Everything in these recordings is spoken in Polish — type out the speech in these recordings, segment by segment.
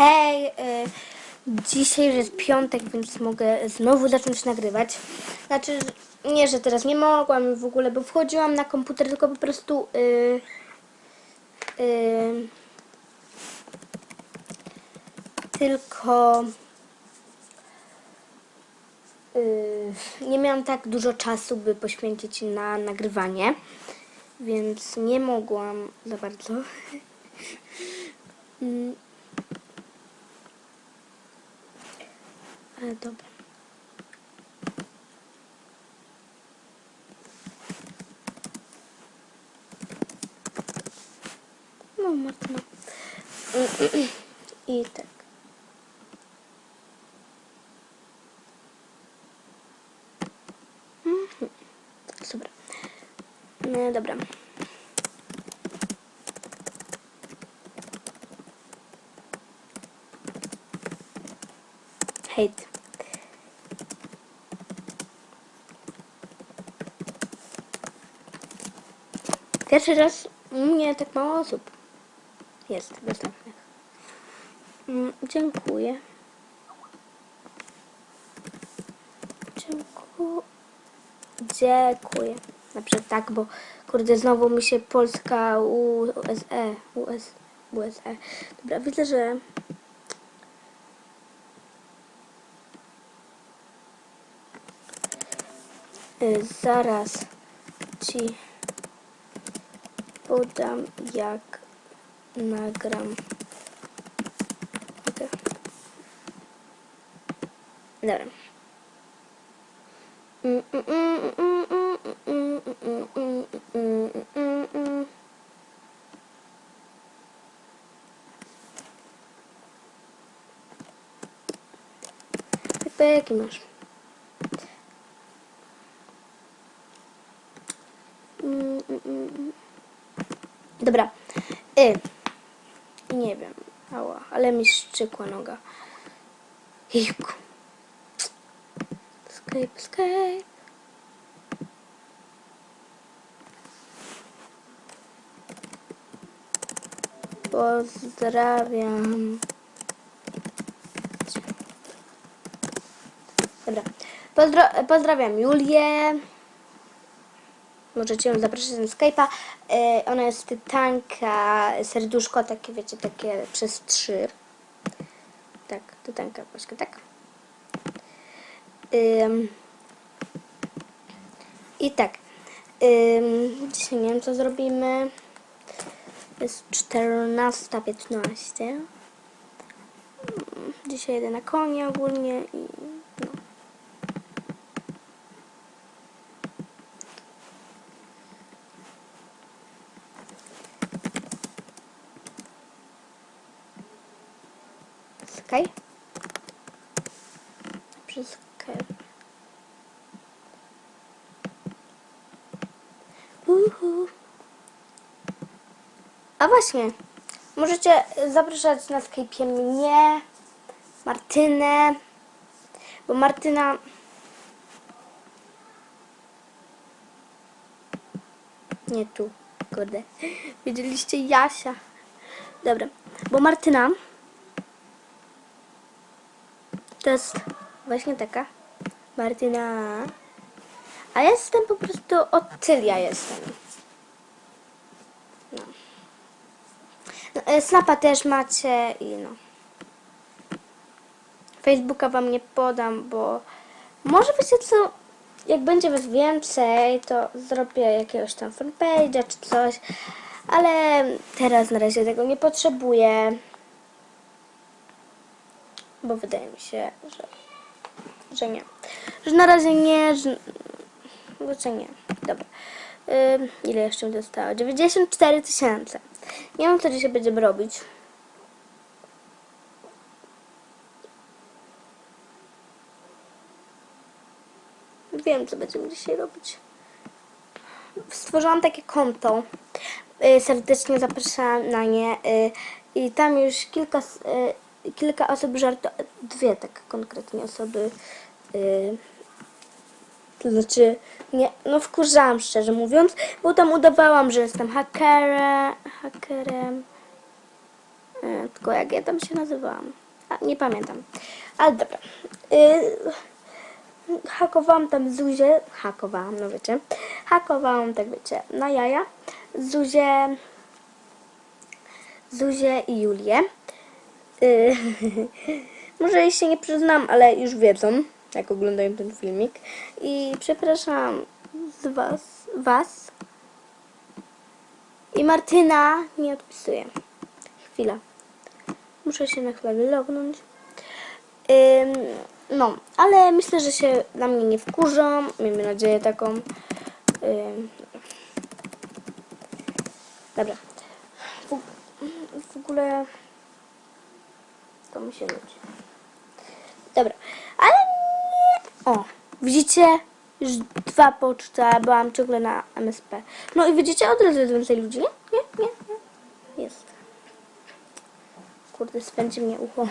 Hej, y, dzisiaj już jest piątek, więc mogę znowu zacząć nagrywać. Znaczy, nie, że teraz nie mogłam w ogóle, bo wchodziłam na komputer, tylko po prostu y, y, tylko nie miałam tak dużo czasu, by poświęcić na nagrywanie, więc nie mogłam za bardzo. Ale dobra. No, Martyna. I tak. Mhm. Super. No, dobra. Hejt. Pierwszy raz mnie tak mało osób jest dostępnych. Mm, dziękuję. Dziękuję. Dziękuję. Na przykład tak, bo kurde znowu mi się Polska USE, US, USE. Dobra, widzę, że Y, Zaraz ci подам як на грам. Добре. Тепер як можемо. Dobra. Y. Nie wiem. Ała, ale mi szczykła noga. Jejku. Skype, Skype. Pozdrawiam. Dobra. Pozdro pozdrawiam Julię. Możecie ją zaprosić na Skype'a. E, ona jest tytanka, serduszko takie, wiecie, takie przez trzy. Tak, tytanka właśnie, tak. Ym. I tak. Ym, dzisiaj nie wiem, co zrobimy. Jest 14.15. Ym, Dzisiaj jedę na konie ogólnie i no. Sky. Przez Skype. Uhu. A właśnie, możecie zapraszać na Skype'ie mnie, Martynę, bo Martyna... Nie tu, kurde. Widzieliście Jasia. Dobra, bo Martyna to jest właśnie taka Martyna. A jestem po prostu Otylia jestem. No. No e, Snapa też macie i no. Facebooka wam nie podam, bo może wiecie co, jak będzie was więcej, to zrobię jakiegoś tam fanpage'a czy coś, ale teraz na razie tego nie potrzebuję bo wydaje mi się, że, że nie. Że na razie nie, że, że nie. Ym, ile jeszcze mi zostało? 94 tysiące. Nie wiem, co dzisiaj będziemy robić. Wiem, co będziemy dzisiaj robić. Stworzyłam takie konto. Y, Serdecznie zapraszam na nie. y, I tam już kilka, s- y, kilka osób żarto... Dwie tak konkretnie osoby. y, To znaczy, nie, no wkurzałam szczerze mówiąc, bo tam udawałam, że jestem hakerem, hakerem. E, tylko jak ja tam się nazywałam? A, nie pamiętam. Ale dobra. Y, hakowałam tam Zuzię. Hakowałam, no wiecie. Hakowałam, tak wiecie, na jaja. Zuzię. Zuzię i Julię. Y, może jej się nie przyznam, ale już wiedzą, jak oglądają ten filmik. I przepraszam z was, was. I Martyna nie odpisuje. Chwila. Muszę się na chwilę lognąć. Ym, no, ale myślę, że się na mnie nie wkurzą. Miejmy nadzieję taką. Ym, dobra. W, w ogóle to mi się nudzi. Dobra, ale nie... O, widzicie? Już dwa poczta, byłam ciągle na MSP. No i widzicie, od razu jest więcej ludzi, nie? Nie, nie, nie. Jest. Kurde, spędzi mnie ucho.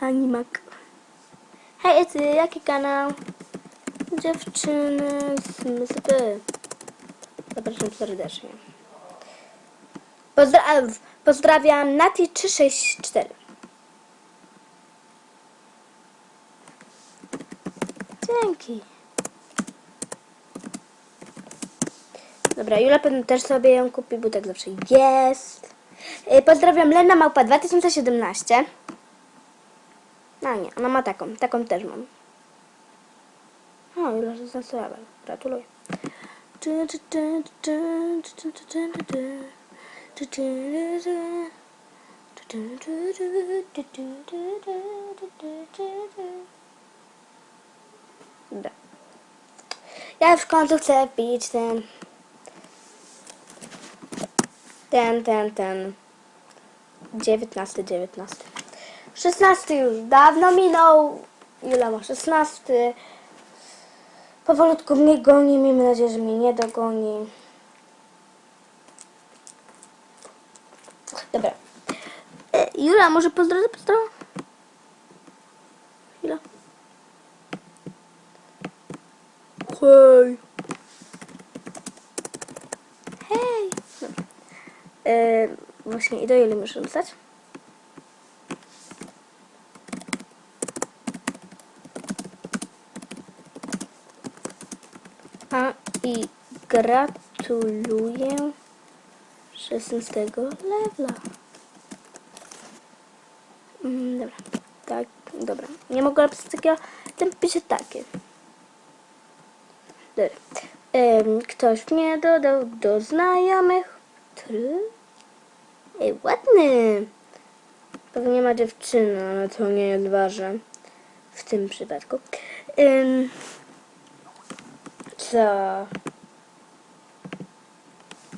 Animak. Hej, ty, jaki kanał? Dziewczyny z MSP. Zapraszam serdecznie. Pozdra pozdrawiam Nati364. Dzięki. Dobra, Jula pewnie też sobie ją kupi, bo tak zawsze jest. Y, Pozdrawiam Lena Małpa 2017. No nie, ona ma taką, taką też mam. O, Jula 16 level. Gratuluję. Ja w końcu chcę pić ten. Ten, ten, ten. 19, 19. 16 już dawno minął. Jula ma 16. Powolutku mnie goni. Miejmy nadzieję, że mnie nie dogoni. Dobra. Jula, może pozdrowię, pozdrowię? Chwila. Hej. Hej. Dobra. E, właśnie i do Juli muszę napisać. A i gratuluję 16 levela. Mm, dobra. Tak, dobra. Nie mogę napisać takiego, ten pisze takie. Dobra. Em, ktoś mnie dodał do znajomych. Który? Ej, ładny. Pewnie ma dziewczynę, ale to nie ważne w tym przypadku. Ym, co?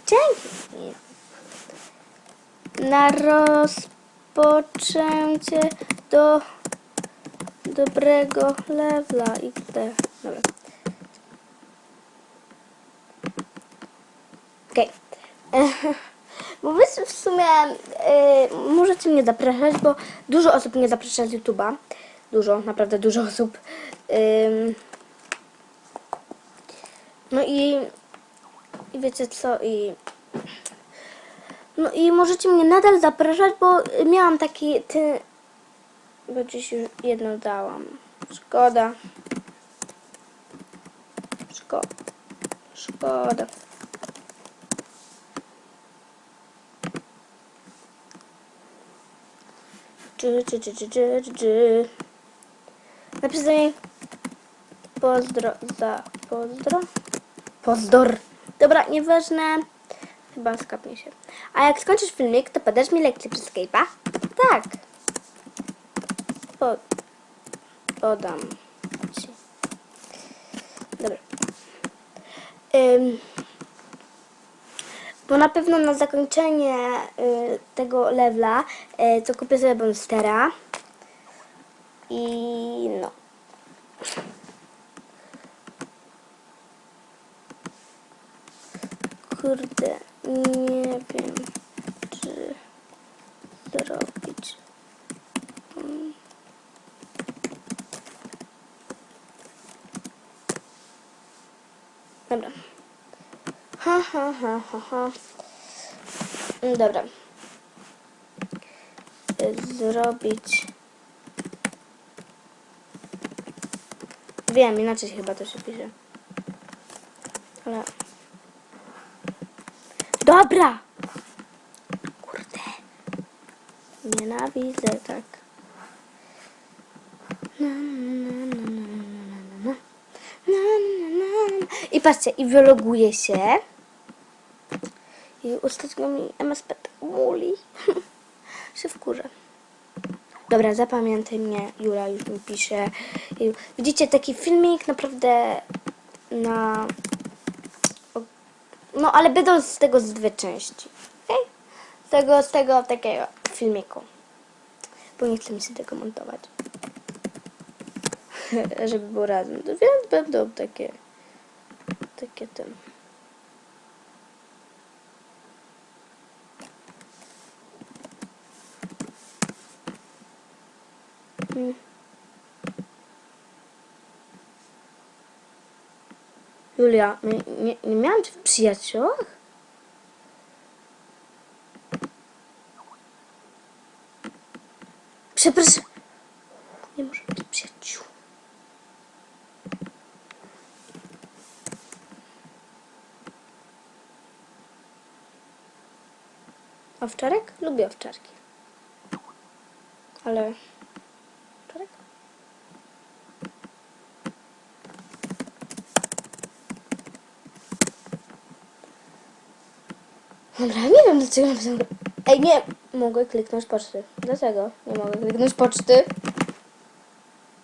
Dzięki. Na rozpoczęcie do dobrego levela XD. Dobra. Okej. Bo wy w sumie y, możecie mnie zapraszać, bo dużo osób mnie zaprasza z YouTube'a. Dużo, naprawdę dużo osób. No i, i wiecie co, i no i możecie mnie nadal zapraszać, bo miałam taki bo dziś już jedno dałam. Szkoda. Szkoda. Szkoda. Czy, czy, czy, czy, czy, czy, niej pozdro za pozdro. Pozdor. Dobra, nieważne. Chyba skapnie się. A jak skończysz filmik, to podasz mi lekcję przez Skype'a? Tak. Po, podam. Dobra. Ym, bo na pewno na zakończenie y, tego levela y, to kupię sobie Monstera. I no. Kurde, nie wiem, czy zrobić. Mm. Dobra. Ha. ha, ha, ha, ha. Mm, Dobra. Y, Zrobić. Wiem, inaczej chyba to się pisze. Ale. Dobra! Kurde. Nienawidzę tak. Na, na, na, na, na, na, na. Na, na, na, na. I patrzcie, i wyloguję się. I ostatnio mi MSP muli. się wkurzę. Dobra, zapamiętaj mnie. Jura już mi pisze. I Widzicie, taki filmik naprawdę na... No, ale będą z tego z dwie części. Okay? Z tego, z tego takiego filmiku. Bo nie chcę mi się tego montować. Żeby było razem. Więc będą takie... Takie ten... Mm. Julia, nie, nie, nie miałam cię w przyjaciołach? Przepraszam. Nie może być przyjaciół. Owczarek? Lubię owczarki. Ale... Owczarek? Dobra, nie wiem dlaczego napisałam... Ej, nie! Mogę kliknąć poczty. Dlaczego nie mogę kliknąć poczty?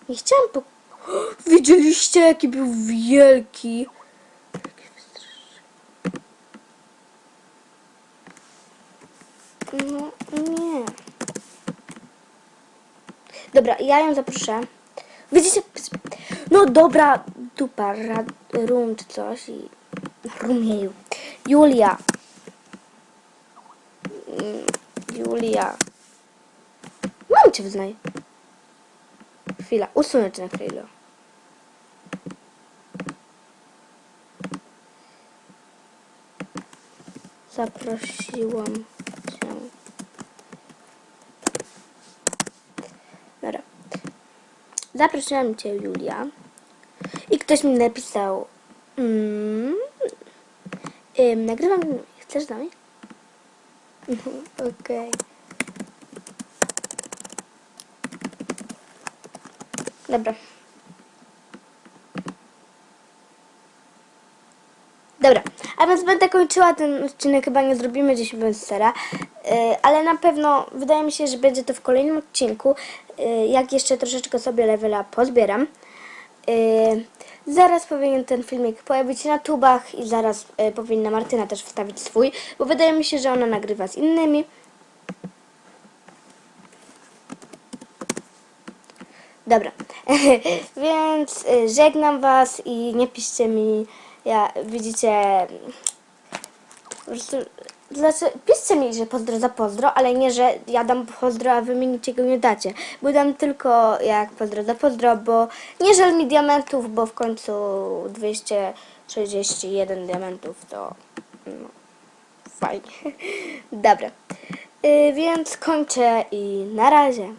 Nie chciałam po... Widzieliście jaki był wielki? Jaki wystraszony. No, nie. Dobra, ja ją zaproszę. Widzicie? No dobra, dupa, rum czy coś i... Rumieju. Julia. Mm, Julia. Mam cię wyznaj. Chwila, usunę cię na chwilę. Zaprosiłam cię. Dobra. Zaprosiłam cię, Julia. I ktoś mi napisał. Mm, nagrywam. Chcesz z nami? Okej. Dobra. Dobra, a więc będę kończyła ten odcinek, chyba nie zrobimy dziś bez sera, yy, ale na pewno wydaje mi się, że będzie to w kolejnym odcinku, jak jeszcze troszeczkę sobie levela pozbieram. Yy, zaraz powinien ten filmik pojawić się na tubach i zaraz yy, powinna Martyna też wstawić swój, bo wydaje mi się, że ona nagrywa z innymi. Dobra, więc y, żegnam Was i nie piszcie mi, ja widzicie, po prostu, znaczy, piszcie mi, że pozdro za pozdro, ale nie, że ja dam pozdro, a Wy mi niczego nie dacie, bo dam tylko jak pozdro za pozdro, bo nie żal mi diamentów, bo w końcu 261 diamentów to, no, fajnie. Dobra, y, więc kończę i na razie.